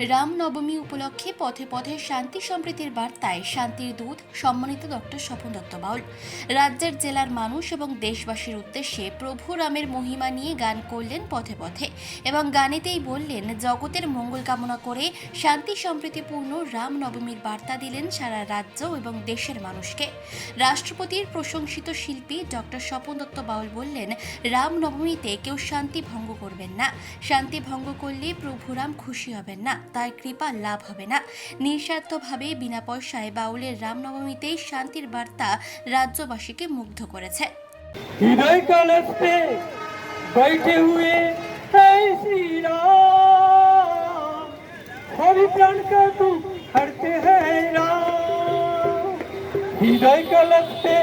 রামনবমী উপলক্ষে পথে পথে শান্তি সম্প্রীতির বার্তায় শান্তির দূত সম্মানিত ডক্টর স্বপন দত্ত বাউল। রাজ্যের জেলার মানুষ এবং দেশবাসীর উদ্দেশ্যে প্রভু রামের মহিমা নিয়ে গান করলেন পথে পথে এবং গানেতেই বললেন, জগতের মঙ্গল কামনা করে শান্তি সম্প্রীতিপূর্ণ রামনবমীর বার্তা দিলেন সারা রাজ্য এবং দেশের মানুষকে। রাষ্ট্রপতির প্রশংসিত শিল্পী ডক্টর স্বপন দত্ত বাউল বললেন, রামনবমীতে কেউ শান্তি ভঙ্গ করবেন না। শান্তি ভঙ্গ করলে প্রভু রাম খুশি হবেন না। তার কৃপা লাভ হবে না নিঃস্বার্থভাবে বিনা পয়সায় বাউলের রামনবমীতেই শান্তির বার্তা রাজ্যবাসীকে মুগ্ধ করেছে हृदय कलश पे बैठे हुए है श्री राम सभी प्राण का दुख हरते हैं राम हृदय कलश पे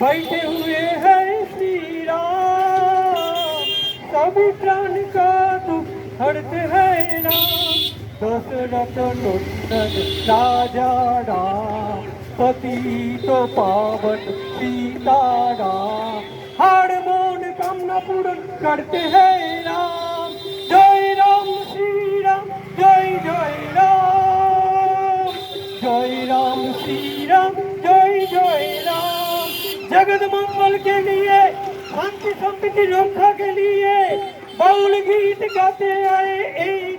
बैठे हुए हैं श्री राम सभी प्राण का दुख हरते हैं राम दशरथ नंदन राजा राम पतित पावन सीताराम हर मन कामना पूर्ण करते हैं राम जय राम श्री राम जय जय राम जय राम श्री राम जय जय राम जगत मंगल के लिए शांति संपत्ति रक्षा के लिए बाउल गीत गाते आए ए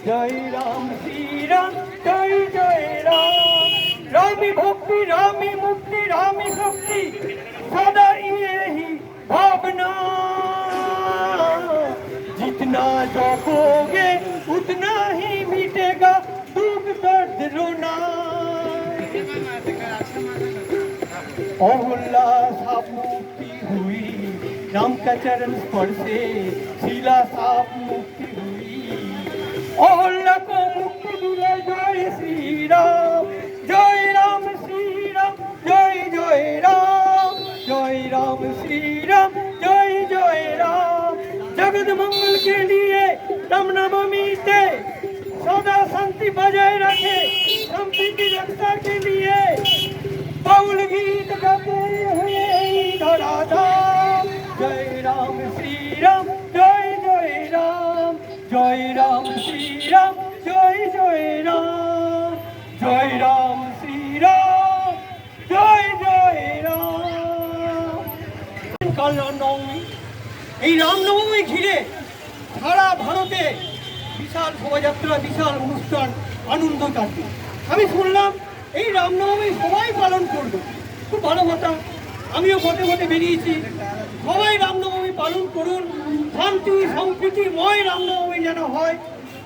धड़ाधाम जय राम श्री राम जय जय राम रामी भक्ति रामी मुक्ति रामी शक्ति सदा यही भावना जितना जपोगे उतना ही मिटेगा दुख दर्द रोना अहुल्ला साप मुक्ति हुई राम का चरण स्पर्शे शिला साप मुक्ति राम नवमी से सदा शांति बजाय रखे शांति की रक्षा के लिए बाउल गीत गाते हुए धराधाम जय राम श्री राम जय जय राम जय राम श्री राम जय जय राम जय राम श्री राम जय जय রাম কাল রামনবমী এই রামনবমী ঘিরে সারা ভারতে বিশাল শোভাযাত্রা, বিশাল অনুষ্ঠান, আনন্দ কাটবে। আমি শুনলাম এই রামনবমী সবাই পালন করবে। খুব ভালো কথা। আমিও পথে পথে বেরিয়েছি। সবাই রামনবমী পালন করুন। শান্তি সম্প্রীতিময় রামনবমী যেন হয়।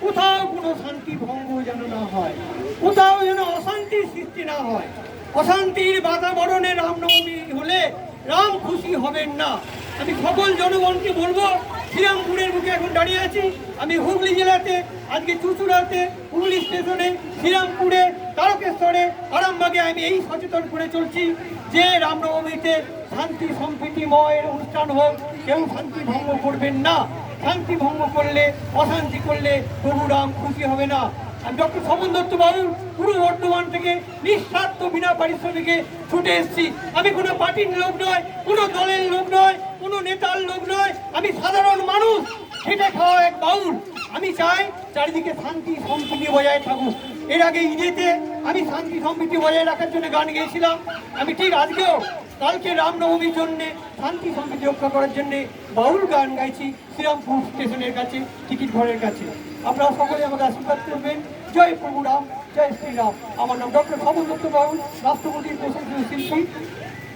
কোথাও কোনো শান্তি ভঙ্গ যেন না হয়। কোথাও যেন অশান্তির সৃষ্টি না হয়। অশান্তির বাতাবরণে রামনবমী হলে রাম খুশি হবেন না। আমি সকল জনগণকে বলব, শ্রীরামপুরের বুকে এখন দাঁড়িয়ে আছি। আমি হুগলি জেলাতে, আজকে চুচুড়াতে হুগলি স্টেশনে, শ্রীরামপুরে, তারকেশ্বরে, আরামবাগে আমি এই সচেতন করে চলছি যে রামনবমীতে শান্তি সম্প্রীতিময় অনুষ্ঠান হোক, কেউ শান্তি ভঙ্গ করবেন না। শান্তি ভঙ্গ করলে, অশান্তি করলে প্রভু রাম খুশি হবে না। আমি ডক্টর সমন দত্ত বাবু পূর্ব বর্ধমান থেকে নিঃস্বার্থ বিনা পারিশ্রমিকে ছুটে এসেছি। আমি কোনো পার্টির লোক নয়, কোনো দলের লোক নয়, কোনো নেতার লোক নয়। আমি সাধারণ মানুষ, খেটে খাওয়া এক বাউল। আমি চাই চারিদিকে শান্তি সম্প্রীতি বজায় থাকুক। এর আগে ঈদেতে আমি শান্তি সম্প্রীতি বজায় রাখার জন্য গান গেয়েছিলাম। আমি ঠিক আজকেও কালকে রামনবমীর জন্য, শান্তি সম্প্রীতি রক্ষা করার জন্যে বাউল গান গাইছি শ্রীরামপুর স্টেশনের কাছে, টিকিট ঘরের কাছে। আপনারা সকলে আমাকে আশীর্বাদ করবেন। জয় প্রভু রাম, জয় শ্রীরাম। আমার নাম ডক্টর সমন দত্ত বাউল, রাষ্ট্রপতির প্রশংসিত শিল্পী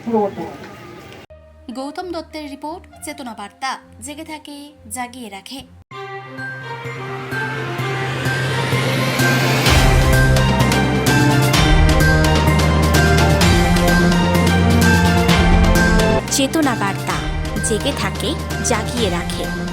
পূর্ব বর্ধমান গৌতম দত্তের রিপোর্ট, চেতনা বার্তা। জেগে থাকে, জাগিয়ে রাখে। বার্তা জেগে থাকে জাগিয়ে রাখে।